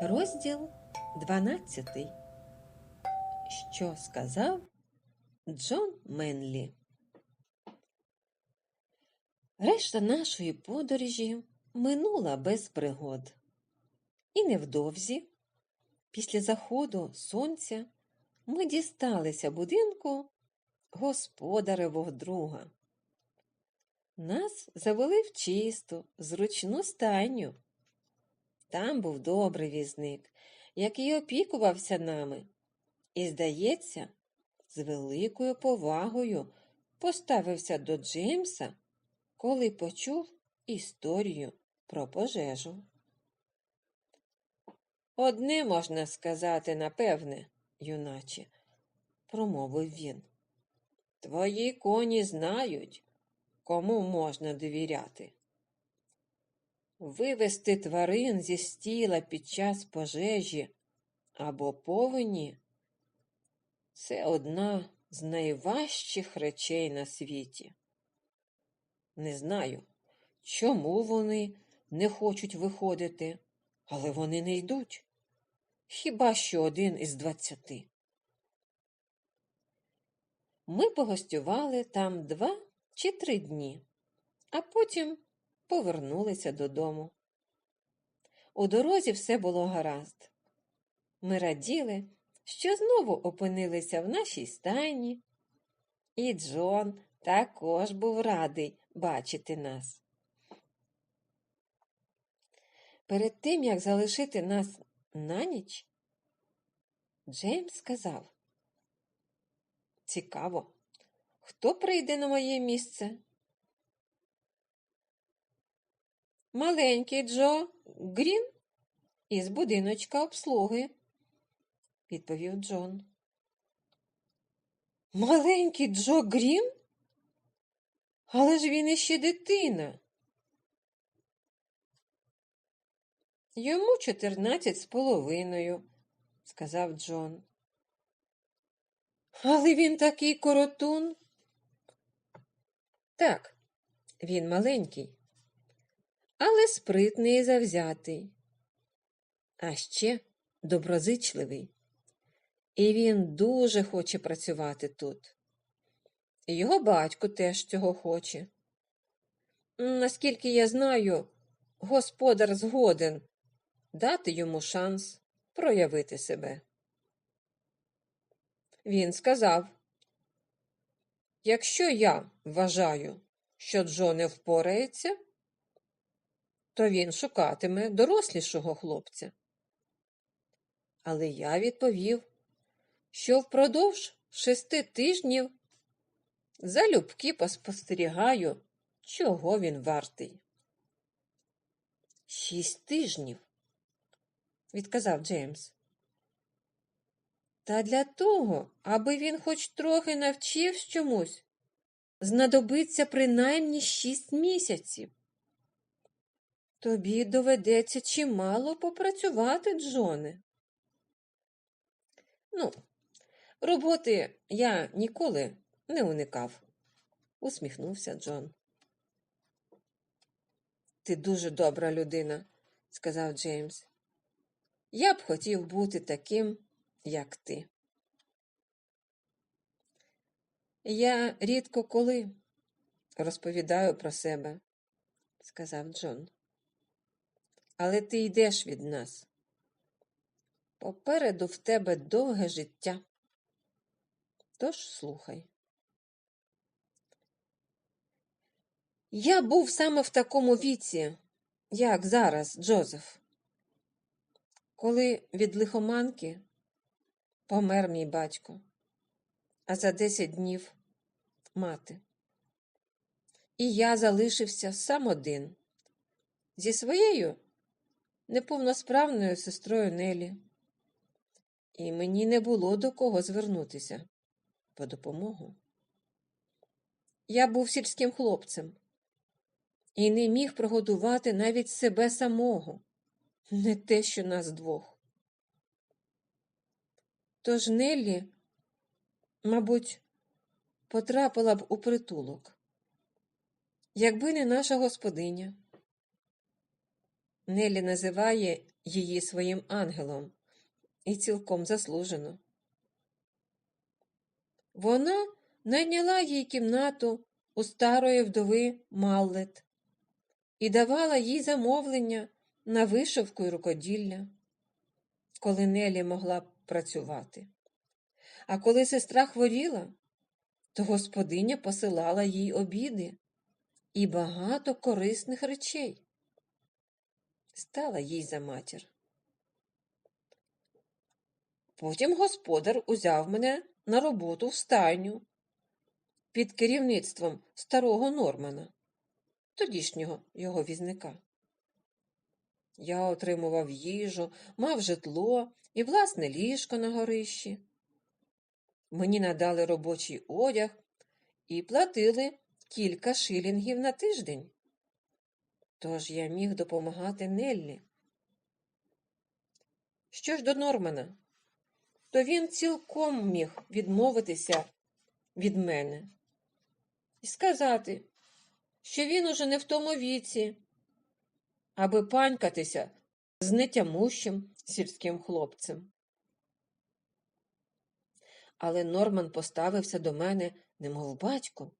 Розділ 12. Що сказав Джон Менлі? Решта нашої подорожі минула без пригод. І невдовзі, після заходу сонця, ми дісталися будинку господаревого друга. Нас завели в чисту, зручну стайню. Там був добрий візник, який опікувався нами, і, здається, з великою повагою поставився до Джеймса, коли почув історію про пожежу. Одне можна сказати, напевне, юначе, промовив він. Твої коні знають, кому можна довіряти. Вивести тварин зі стіла під час пожежі або повені це одна з найважчих речей на світі. Не знаю, чому вони не хочуть виходити, але вони не йдуть. Хіба що один із двадцяти. Ми погостювали там два чи три дні, а потім повернулися додому. У дорозі все було гаразд. Ми раділи, що знову опинилися в нашій стайні, і Джон також був радий бачити нас. Перед тим, як залишити нас на ніч, Джеймс сказав Цікаво, хто прийде на моє місце? Маленький Джо Грін із будиночка обслуги, відповів Джон. Маленький Джо Грін? Але ж він іще дитина. Йому чотирнадцять з половиною, сказав Джон. Але він такий коротун. Так, він маленький, але спритний і завзятий, а ще доброзичливий. І він дуже хоче працювати тут. І його батько теж цього хоче. Наскільки я знаю, господар згоден дати йому шанс проявити себе. Він сказав, якщо я вважаю, що Джо не впорається, то він шукатиме дорослішого хлопця. Але я відповів, що впродовж шести тижнів залюбки поспостерігаю, чого він вартий. Шість тижнів, відказав Джеймс. Та для того, аби він хоч трохи навчився чомусь, знадобиться принаймні шість місяців. Тобі доведеться чимало попрацювати, Джоне. Ну, роботи я ніколи не уникав, усміхнувся Джон. Ти дуже добра людина, сказав Джеймс. Я б хотів бути таким, як ти. Я рідко коли розповідаю про себе, сказав Джон. Але ти йдеш від нас. Попереду в тебе довге життя. Тож слухай. Я був саме в такому віці, як зараз, Джозеф, коли від лихоманки помер мій батько, а за десять днів мати. І я залишився сам один зі своєю неповносправною сестрою Нелі. І мені не було до кого звернутися по допомогу. Я був сільським хлопцем і не міг прогодувати навіть себе самого, не те, що нас двох. Тож Неллі, мабуть, потрапила б у притулок, якби не наша господиня. Нелі називає її своїм ангелом, і цілком заслужено. Вона найняла їй кімнату у старої вдови Маллет і давала їй замовлення на вишивку й рукоділля, коли Нелі могла працювати. А коли сестра хворіла, то господиня посилала їй обіди і багато корисних речей. Стала їй за матір. Потім господар узяв мене на роботу в стайню під керівництвом старого Нормана, тодішнього його візника. Я отримував їжу, мав житло і власне ліжко на горищі. Мені надали робочий одяг і платили кілька шилінгів на тиждень. Тож я міг допомагати Неллі. Що ж до Нормана, то він цілком міг відмовитися від мене і сказати, що він уже не в тому віці, аби панькатися з нетямущим сільським хлопцем. Але Норман поставився до мене, немов батько,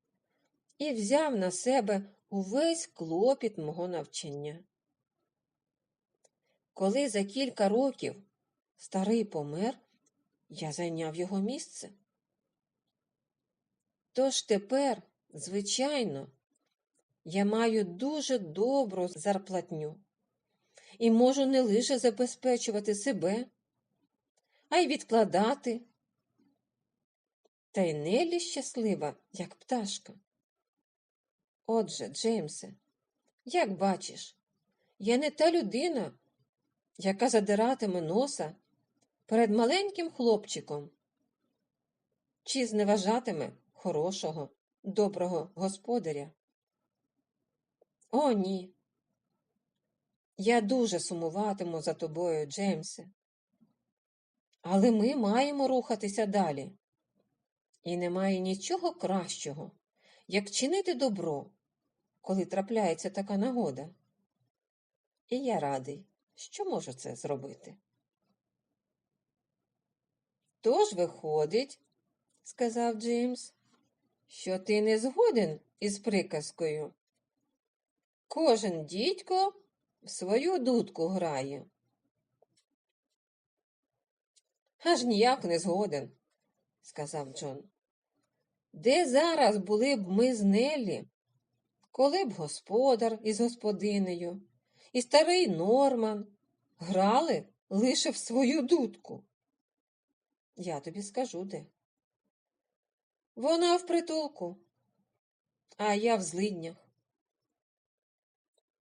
і взяв на себе увесь клопіт мого навчання. Коли за кілька років старий помер, я зайняв його місце. Тож тепер, звичайно, я маю дуже добру зарплатню і можу не лише забезпечувати себе, а й відкладати. Та й Нелі щаслива, як пташка. Отже, Джеймсе, як бачиш, я не та людина, яка задиратиме носа перед маленьким хлопчиком, чи зневажатиме хорошого, доброго господаря. О, ні. Я дуже сумуватиму за тобою, Джеймсе. Але ми маємо рухатися далі. І немає нічого кращого, як чинити добро, коли трапляється така нагода. І я радий, що можу це зробити. Тож виходить, сказав Джеймс, що ти не згоден із приказкою. Кожен дідько в свою дудку грає. Аж ніяк не згоден, сказав Джон. Де зараз були б ми з Неллі, коли б господар із господинею і старий Норман грали лише в свою дудку? Я тобі скажу де. Вона в притулку, а я в злиднях.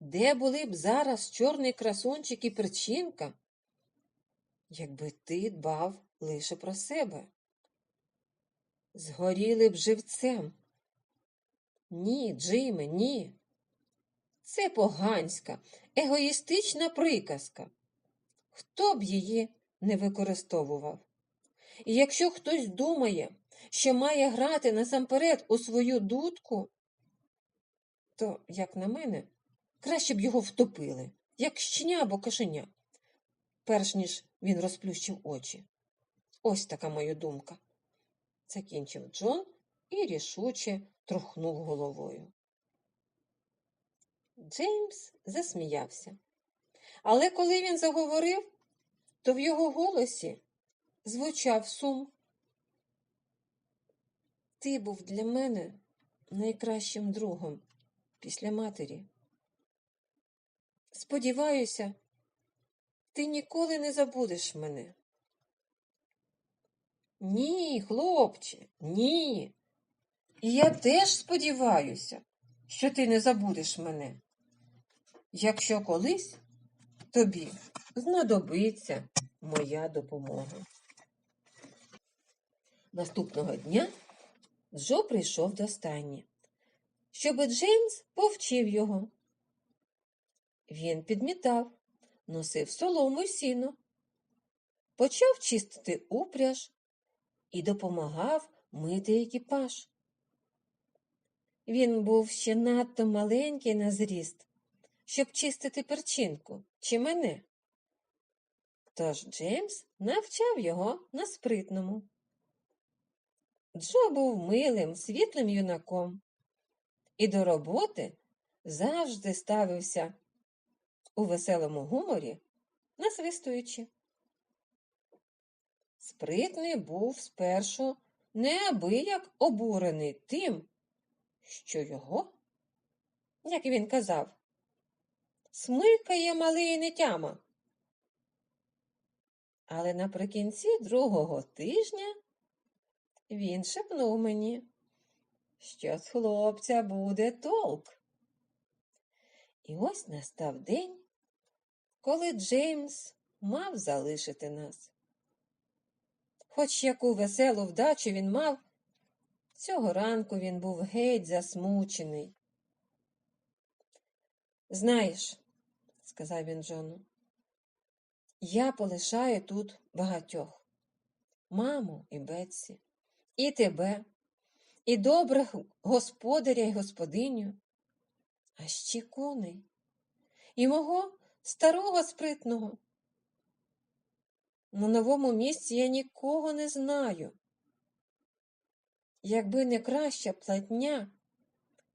Де були б зараз чорний красунчик і причинка, якби ти дбав лише про себе? Згоріли б живцем. Ні, Джиме, ні. Це поганська, егоїстична приказка. Хто б її не використовував? І якщо хтось думає, що має грати насамперед у свою дудку, то, як на мене, краще б його втопили, як щеня або кошеня, перш ніж він розплющив очі. Ось така моя думка. Закінчив Джон і рішуче трухнув головою. Джеймс засміявся. Але коли він заговорив, то в його голосі звучав сум. Ти був для мене найкращим другом після матері. Сподіваюся, ти ніколи не забудеш мене. Ні, хлопче, ні. І я теж сподіваюся, що ти не забудеш мене. Якщо колись тобі знадобиться моя допомога. Наступного дня Джо прийшов до стайні, щоби Джеймс повчив його. Він підмітав, носив солому й сіно, почав чистити упряж і допомагав мити екіпаж. Він був ще надто маленький на зріст, щоб чистити перчинку чи мене. Тож Джеймс навчав його на спритному. Джо був милим, світлим юнаком і до роботи завжди ставився у веселому гуморі, насвистуючи. Спритний був спершу неабияк обурений тим, що його, як він казав, смикає малий нетяма. Але наприкінці другого тижня він шепнув мені, що з хлопця буде толк. І ось настав день, коли Джеймс мав залишити нас. Хоч яку веселу вдачу він мав, цього ранку він був геть засмучений. Знаєш, сказав він Джону, я полишаю тут багатьох маму і Бетсі, і тебе, і добрих господаря й господиню, а ще коней, і мого старого спритного. На новому місці я нікого не знаю. Якби не краща платня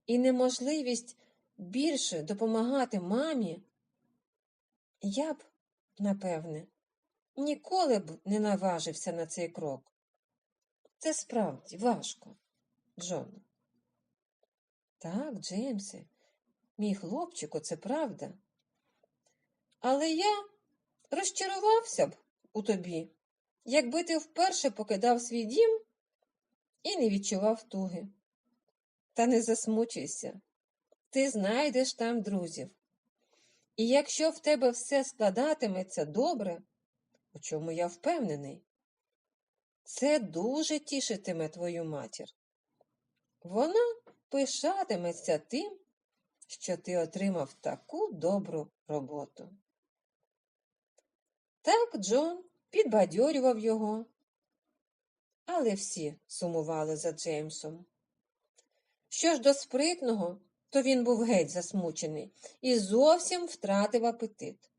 і неможливість більше допомагати мамі, я б, напевне, ніколи б не наважився на цей крок. Це справді важко, Джон. Так, Джеймсе, мій хлопчику, це правда. Але я розчарувався б у тобі, якби ти вперше покидав свій дім і не відчував туги. Та не засмучуйся, ти знайдеш там друзів. І якщо в тебе все складатиметься добре, у чому я впевнений, це дуже тішитиме твою матір. Вона пишатиметься тим, що ти отримав таку добру роботу. Так Джон підбадьорював його, але всі сумували за Джеймсом. Що ж до спритного, то він був геть засмучений і зовсім втратив апетит.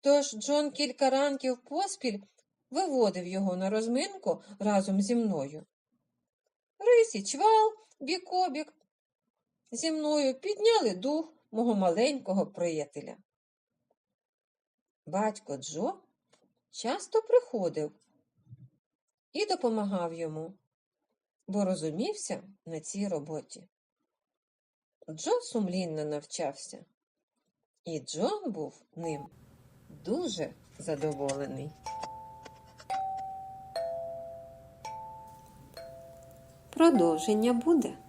Тож Джон кілька ранків поспіль виводив його на розминку разом зі мною. Рись і чвал, бік-обік, зі мною підняли дух мого маленького приятеля. Батько Джо часто приходив і допомагав йому, бо розумівся на цій роботі. Джо сумлінно навчався, і Джон був ним дуже задоволений. Продовження буде.